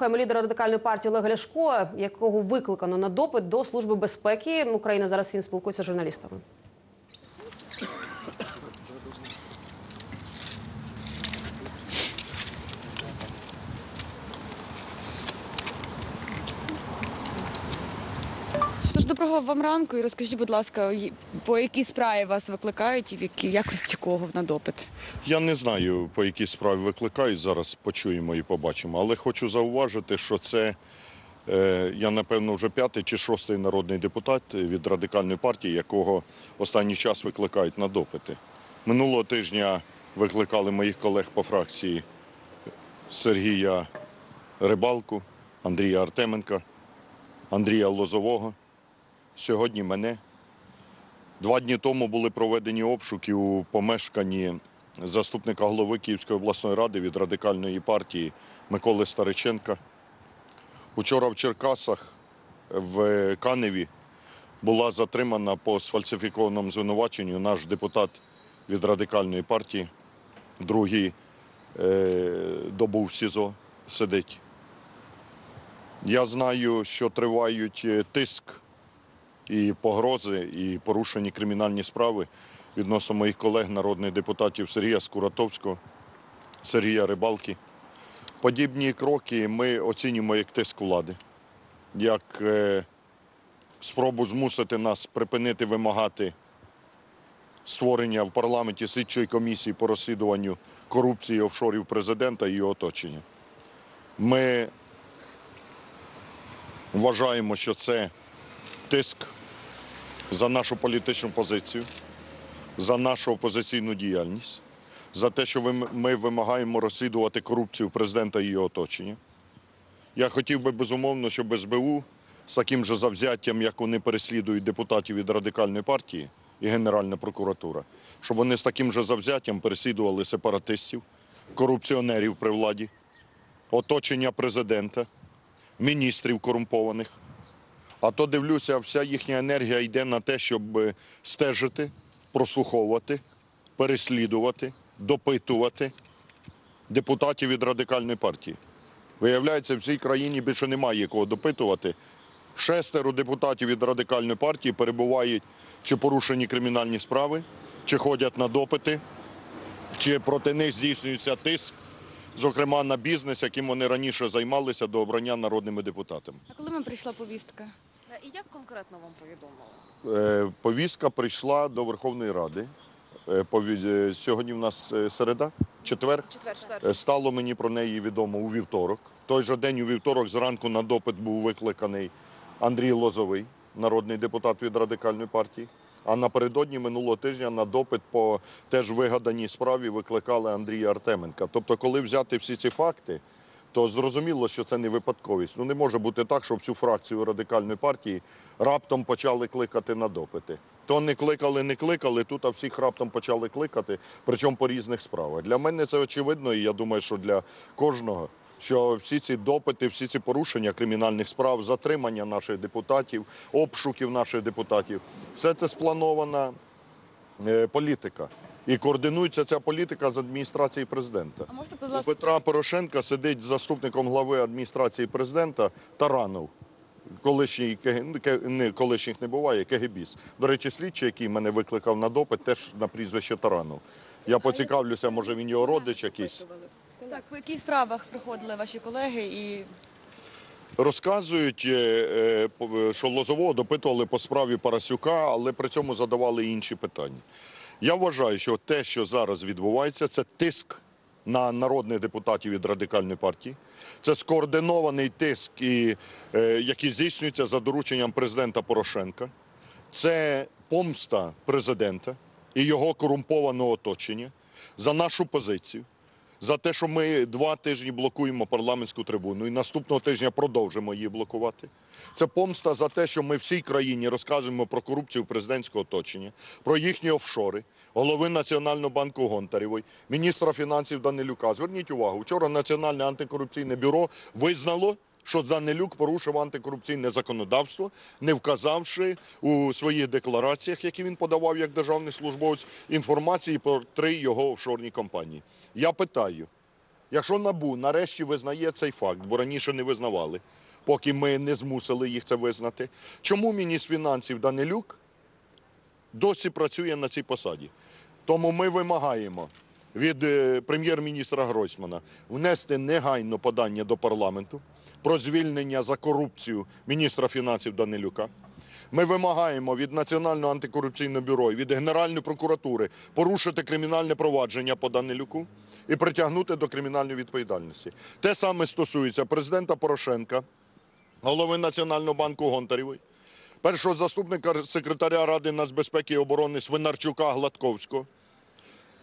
Послухаємо лідера радикальної партії Олега Ляшко, якого викликано на допит до служби безпеки України. Зараз він спілкується з журналістами. Доброго вам ранку і розкажіть, будь ласка, по якій справі вас викликають і в якій якості кого на допит? Я не знаю, по якій справі викликають. Зараз почуємо і побачимо. Але хочу зауважити, що це е, я напевно вже п'ятий чи шостий народний депутат від радикальної партії, якого останній час викликають на допити. Минулого тижня викликали моїх колег по фракції Сергія Рибалку, Андрія Артеменка, Андрія Лозового. Сьогодні мене. Два дні тому були проведені обшуки у помешканні заступника голови Київської обласної ради від радикальної партії Миколи Стариченка. Учора в Черкасах в Каневі була затримана по сфальсифікованому звинуваченню наш депутат від радикальної партії, другий е, добу в СІЗО сидить. Я знаю, що тривають е, тиск і погрози, і порушені кримінальні справи відносно моїх колег, народних депутатів Сергія Скуратовського, Сергія Рибалки. Подібні кроки ми оцінюємо як тиск влади, як е, спробу змусити нас припинити вимагати створення в парламенті слідчої комісії по розслідуванню корупції офшорів президента і його оточення. Ми вважаємо, що це тиск за нашу політичну позицію, за нашу опозиційну діяльність, за те, що ми вимагаємо розслідувати корупцію президента і його оточення. Я хотів би безумовно, щоб СБУ з таким же завзяттям, як вони переслідують депутатів від радикальної партії і Генеральна прокуратура, щоб вони з таким же завзяттям переслідували сепаратистів, корупціонерів при владі, оточення президента, міністрів корумпованих. А то дивлюся, вся їхня енергія йде на те, щоб е, стежити, прослуховувати, переслідувати, допитувати депутатів від радикальної партії. Виявляється, в цій країні більше немає кого допитувати. Шестеро депутатів від радикальної партії перебувають чи порушені кримінальні справи, чи ходять на допити, чи проти них здійснюється тиск, зокрема на бізнес, яким вони раніше займалися до обрання народними депутатами. А коли вам прийшла повістка? І як конкретно вам повідомили? Е, Повістка прийшла до Верховної Ради. Е, е, Сьогодні в нас середа, четвер. Четвер. Стало мені про неї відомо у вівторок. В той же день у вівторок зранку на допит був викликаний Андрій Лозовий, народний депутат від радикальної партії. А напередодні минулого тижня на допит по теж вигаданій справі викликали Андрія Артеменка. Тобто, коли взяти всі ці факти, то зрозуміло, що це не випадковість. Ну не може бути так, щоб всю фракцію радикальної партії раптом почали кликати на допити. То не кликали, не кликали, тут а всіх раптом почали кликати, причому по різних справах. Для мене це очевидно, і я думаю, що для кожного, що всі ці допити, всі ці порушення кримінальних справ, затримання наших депутатів, обшуків наших депутатів, все це спланована е, політика. І координується ця політика з адміністрації президента. А можете, будь У Петра Порошенка сидить заступником глави адміністрації президента Таранов. Колишній ну, не колишніх не буває, КГБіс. До речі, слідчий, який мене викликав на допит, теж на прізвище Таранов. Я поцікавлюся, може він його родич якийсь. так, по яких справах приходили ваші колеги і Розказують, е, е, по- що Лозового допитували по справі Парасюка, але при цьому задавали інші питання. Я вважаю, що те, що зараз відбувається, це тиск на народних депутатів від радикальної партії. Це скоординований тиск, е, який здійснюється за дорученням президента Порошенка. Це помста президента і його корумпованого оточення за нашу позицію, за те, що ми два тижні блокуємо парламентську трибуну і наступного тижня продовжимо її блокувати. Це помста за те, що ми всій країні розказуємо про корупцію президентського оточення, про їхні офшори, голови Національного банку Гонтарєвої, міністра фінансів Данилюка. Зверніть увагу, вчора Національне антикорупційне бюро визнало. Що Данилюк порушив антикорупційне законодавство, не вказавши у своїх деклараціях, які він подавав як державний службовець, інформації про три його офшорні компанії. Я питаю, Якщо НАБУ нарешті визнає цей факт, бо раніше не визнавали, поки ми не змусили їх це визнати, чому міністр фінансів Данилюк досі працює на цій посаді? Тому ми вимагаємо від е, прем'єр-міністра Гройсмана внести негайно подання до парламенту про звільнення за корупцію міністра фінансів Данилюка. Ми вимагаємо від Національного антикорупційного бюро і від Генеральної прокуратури порушити кримінальне провадження по Данилюку і притягнути до кримінальної відповідальності. Те саме стосується президента Порошенка, голови Національного банку Гонтарєвої, першого заступника секретаря Ради нацбезпеки і оборони Свинарчука Гладковського,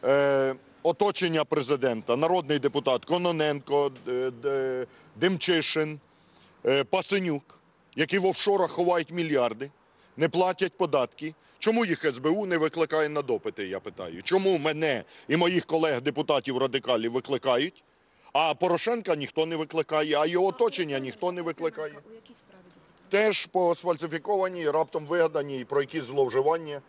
е, оточення президента, народний депутат Кононенко, Д- Демчишин, е, Пасенюк, які в офшорах ховають мільярди, не платять податки. Чому їх СБУ не викликає на допити, я питаю? Чому мене і моїх колег-депутатів радикалів викликають, а Порошенка ніхто не викликає, а його оточення ніхто не викликає? Теж по сфальсифікованій, раптом вигадані, про якісь зловживання, е,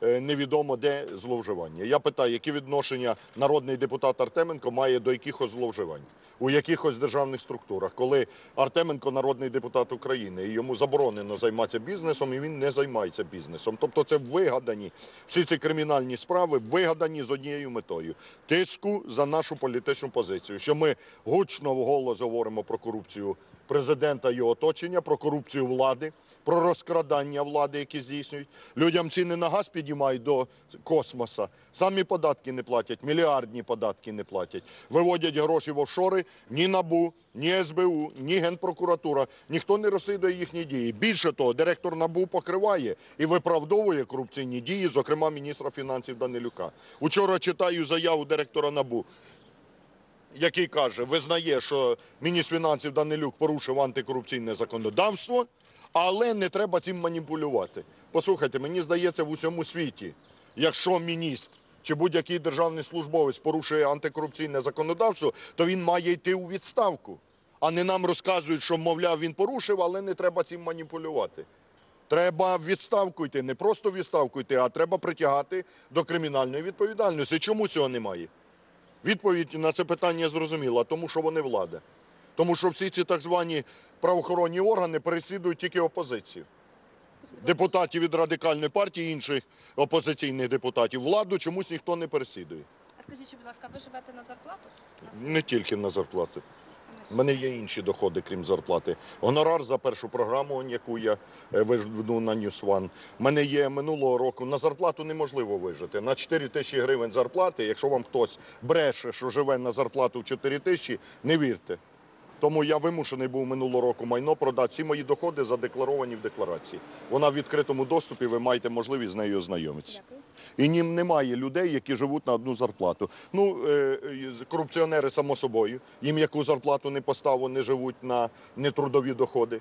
невідомо де зловживання. Я питаю, які відношення народний депутат Артеменко має до якихось зловживань у якихось державних структурах, коли Артеменко народний депутат України, і йому заборонено займатися бізнесом, і він не займається бізнесом. Тобто це вигадані всі ці кримінальні справи, вигадані з однією метою тиску за нашу політичну позицію, що ми гучно вголос говоримо про корупцію президента і його оточення, про корупцію влади, про розкрадання влади, які здійснюють. Людям ціни на газ підіймають до космоса. Самі податки не платять, мільярдні податки не платять. Виводять гроші в офшори. Ні НАБУ, ні СБУ, ні Генпрокуратура. Ніхто не розслідує їхні дії. Більше того, директор НАБУ покриває і виправдовує корупційні дії, зокрема міністра фінансів Данилюка. Учора читаю заяву директора НАБУ який каже, визнає, що міністр фінансів Данилюк порушив антикорупційне законодавство, але не треба цим маніпулювати. Послухайте, мені здається, в усьому світі, якщо міністр чи будь-який державний службовець порушує антикорупційне законодавство, то він має йти у відставку. А не нам розказують, що, мовляв, він порушив, але не треба цим маніпулювати. Треба відставку йти, не просто відставку йти, а треба притягати до кримінальної відповідальності. Чому цього немає? Відповідь на це питання зрозуміла, тому що вони влада. Тому що всі ці так звані правоохоронні органи переслідують тільки опозицію. Депутатів від радикальної партії, інших опозиційних депутатів. Владу чомусь ніхто не переслідує. А скажіть, будь ласка, ви живете на зарплату? Не тільки на зарплату. У мене є інші доходи, крім зарплати. Гонорар за першу програму, яку я е, на News One. У мене є минулого року. На зарплату неможливо вижити. На 4 тисячі гривень зарплати, якщо вам хтось бреше, що живе на зарплату в 4 тисячі, не вірте. Тому я вимушений був минулого року майно продати. Всі мої доходи задекларовані в декларації. Вона в відкритому доступі, ви маєте можливість з нею ознайомитися. І нім немає людей, які живуть на одну зарплату. Ну, е, е, корупціонери, само собою, їм яку зарплату не поставили, вони живуть на нетрудові доходи.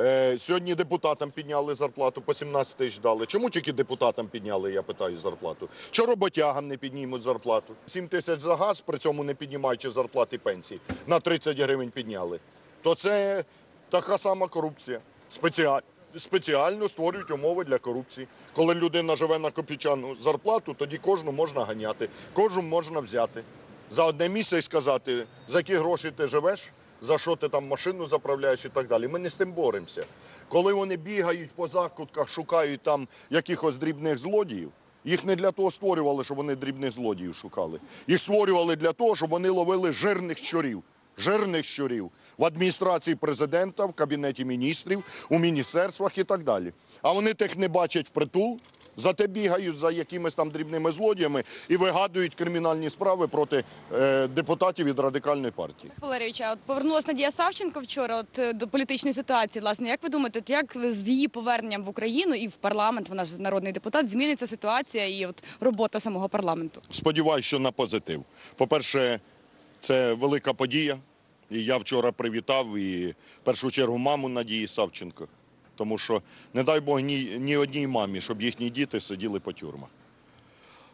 Е, сьогодні депутатам підняли зарплату, по 17 тисяч дали. Чому тільки депутатам підняли, я питаю, зарплату? Чи роботягам не піднімуть зарплату? 7 тисяч за газ, при цьому не піднімаючи зарплати пенсії, на 30 гривень підняли. То це така сама корупція. Спеціально. Спеціально створюють умови для корупції. Коли людина живе на копійчану зарплату, тоді кожну можна ганяти, кожну можна взяти. За одне місце і сказати, за які гроші ти живеш, за що ти там машину заправляєш і так далі. Ми не з тим боремося. Коли вони бігають по закутках, шукають там якихось дрібних злодіїв, їх не для того створювали, щоб вони дрібних злодіїв шукали. Їх створювали для того, щоб вони ловили жирних щурів. Жирних щурів в адміністрації президента, в кабінеті міністрів, у міністерствах і так далі. А вони тих не бачать впритул, зате бігають за якимись там дрібними злодіями і вигадують кримінальні справи проти е, депутатів від радикальної партії. Валерійович, а от повернулася Надія Савченко вчора от, е, до політичної ситуації. Власне, як ви думаєте, от як з її поверненням в Україну і в парламент, вона ж народний депутат, зміниться ситуація і от робота самого парламенту? Сподіваюся, що на позитив. По-перше, це велика подія. І я вчора привітав і в першу чергу маму Надії Савченко. Тому що не дай Бог ні, ні одній мамі, щоб їхні діти сиділи по тюрмах.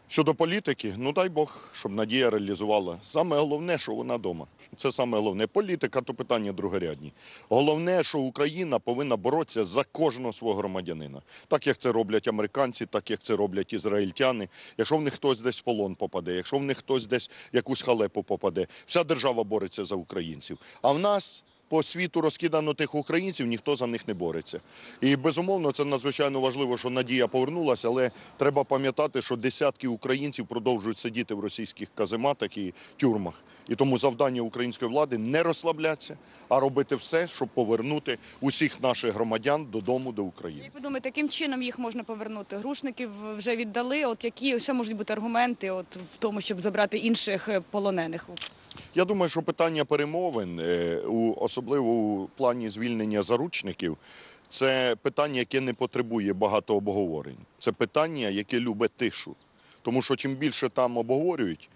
Щодо політики, ну дай Бог, щоб Надія реалізувала. Саме головне, що вона вдома. Це саме головне. Політика то питання другорядні. Головне, що Україна повинна боротися за кожного свого громадянина. Так як це роблять американці, так як це роблять ізраїльтяни. Якщо в них хтось десь в полон попаде, якщо в них хтось десь якусь халепу попаде, вся держава бореться за українців. А в нас по світу розкидано тих українців, ніхто за них не бореться. І безумовно, це надзвичайно важливо, що Надія повернулася, але треба пам'ятати, що десятки українців продовжують сидіти в російських казематах і тюрмах. І тому завдання української влади не розслаблятися, а робити все, щоб повернути усіх наших громадян додому до України. Як ви думаєте, яким чином їх можна повернути? Грушників вже віддали. От які ще можуть бути аргументи от в тому, щоб забрати інших е, полонених? Я думаю, що питання перемовин, е, особливо у плані звільнення заручників, це питання, яке не потребує багато обговорень. Це питання, яке любить тишу. Тому що чим більше там обговорюють,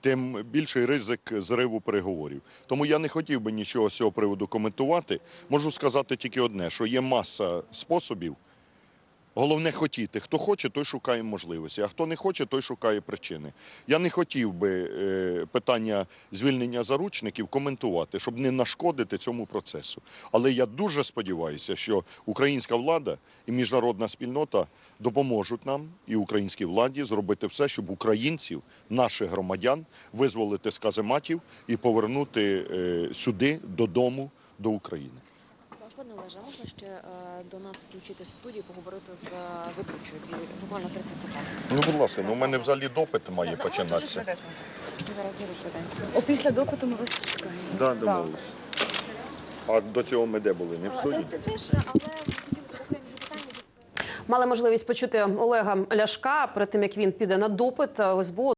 тим більший ризик зриву переговорів. Тому я не хотів би нічого з цього приводу коментувати. Можу сказати тільки одне: що є маса способів. Головне хотіти. Хто хоче, той шукає можливості, а хто не хоче, той шукає причини. Я не хотів би е, питання звільнення заручників коментувати, щоб не нашкодити цьому процесу. Але я дуже сподіваюся, що українська влада і міжнародна спільнота допоможуть нам і українській владі зробити все, щоб українців, наших громадян, визволити з казематів і повернути е, сюди, додому, до України. Пане Олеже, можна ще е, до нас включитись в студію, поговорити з е, ведучою дві буквально 30 секунд. Ну, будь ласка, ну у мене взагалі допит має починатися. Зараз дуже швиденько. О, після допиту ми вас чекаємо. Да, домовились. А до цього ми де були? Не в студії? Ти теж, але. Мали можливість почути Олега Ляшка перед тим, як він піде на допит в СБУ.